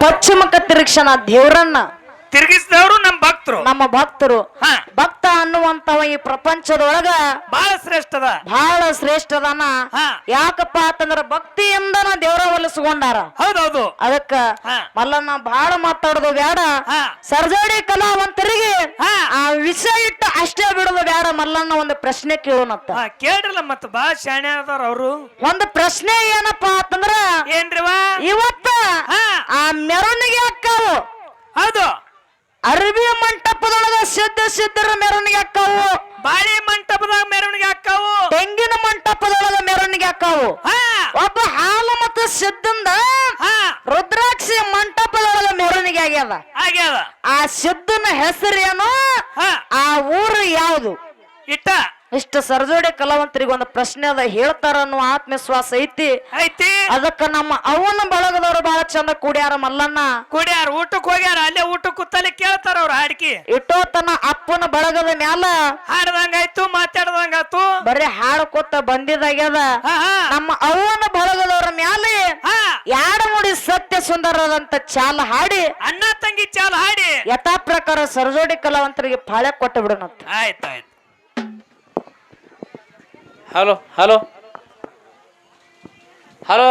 ಪಶ್ಚಿಮಕ್ಕೆ ತಿರುಗಿಸನ ದೇವ್ರನ್ನ ತಿರುಗಿಸಿದವರು ನಮ್ಮ ಭಕ್ತರು. ನಮ್ಮ ಭಕ್ತರು. ಹಾ. ಭಕ್ತ ಅನ್ನುವಂತವ ಈ ಪ್ರಪಂಚದೊಳಗ ಬಹಳ ಶ್ರೇಷ್ಠದ. ಬಹಳ ಶ್ರೇಷ್ಠದನ. ಹಾ. ಯಾಕಪ್ಪ ಅಂತಂದ್ರ ಭಕ್ತಿಯಿಂದನ ದೇವರ ಒಲಿಸ್ಕೊಂಡಾರ. ಹೌದೌದು. ಅದಕ್ಕ ಹಾ. ಮಲ್ಲನ್ನ ಬಹಳ ಮಾತಾಡೋದು ಬೇಡ ಹಾ. ಸರ್ಜಾಡಿ ಕಲಾವಂತರಿಗೆ ಹಾ. ಆ ವಿಷಯ ಇಟ್ಟು ಅಷ್ಟೇ ಬಿಡೋದು ಬೇಡ ಮಲ್ಲನ್ನ ಒಂದು ಪ್ರಶ್ನೆ ಕೇಳೋಣ ಹಾ ಕೇಳ್ರಲ್ಲ ಮತ್ತ ಬಾ ಶಾಣೆ ಅದಾರ ಅವರು. ಒಂದು ಪ್ರಶ್ನೆ ಏನಪ್ಪಾ ಅಂತಂದ್ರ ಏನ್ರಿವಾ ಇವತ್ತ ಹಾ ಆ ಮೆರವಣಿಗೆ ಅಕ್ಕಾವು ಹೌದು ಅರಬಿ ಮಂಟಪದೊಳಗ ಸಿದ್ಧ ಸಿದ್ಧರ ಮೆರವಣಿಗೆ ಅಕ್ಕವು ಬಾಳಿ ಮಂಟಪದಾಗ ಮೆರವಣಿಗೆ ಅಕ್ಕಾವು ತೆಂಗಿನ ಮಂಟಪದೊಳಗ ಮೆರವಣಿಗೆ ಅಕ್ಕಾವು ಹಾ. ಒಬ್ಬ ಹಾಲು ಮತ್ತು ಸಿದ್ಧಂದ ರುದ್ರಾಕ್ಷಿ ಮಂಟಪದೊಳಗ ಮೆರವಣಿಗೆ ಆಗ್ಯದ. ಆಗ್ಯದ. ಆ ಸಿದ್ಧನ ಹೆಸರೇನು ಹಾ. ಆ ಊರು ಯಾವುದು? ಇಟ್ಟ. ಇಷ್ಟ ಸರ್ಜೋಡಿ ಕಲಾವಂತರಿಗೆ ಒಂದು ಪ್ರಶ್ನೆ ಅದ. ಹೇಳ್ತಾರ ಅನ್ನೋ ಆತ್ಮವಿಶ್ವಾಸ ಐತಿ. ಐತಿ. ಅದಕ್ಕ ನಮ್ಮ ಅವನ ಬಳಗದವರು ಬಹಳ ಚಂದ ಕೂಡ್ಯಾರ ಮಲ್ಲಣ್ಣ. ಕುಡಿಯಾರ ಊಟಕ್ಕೆ ಹೋಗ್ಯಾರ ಅಲ್ಲೇ ಊಟಕ್ಕೆ ಕೂತಲ್ಲಿ ಕೇಳ್ತಾರ ಇಟ್ಟೋ ತನ್ನ ಅಪ್ಪನ ಬಳಗದ ಮ್ಯಾಲ ಹಾಡ್ದಂಗಾಯ್ತು ಮಾತಾಡ್ದಂಗಾಯ್ತು. ಬರೀ ಹಾಡ್ಕೊತ ಬಂದಿದಾಗ್ಯದ. ಹಾ ಹಾ. ನಮ್ಮ ಅವನ ಬಳಗದವರ ಮ್ಯಾಲೆ ಹಾ. ಯಾಡ ಮುಡಿ ಸತ್ಯ ಸುಂದರದಂತ ಚಾಲ ಹಾಡಿ ಅಣ್ಣ ತಂಗಿ ಚಾಲ್ ಹಾಡಿ. ಯಥಾ ಪ್ರಕಾರ ಸರಜೋಡಿ ಕಲಾವಂತರಿಗೆ ಪಾಳೆ ಕೊಟ್ಟು ಬಿಡೋಣಂತ. ಆಯ್ತಾಯ್ತು ಹಲೋ ಹಲೋ. ಹಲೋ.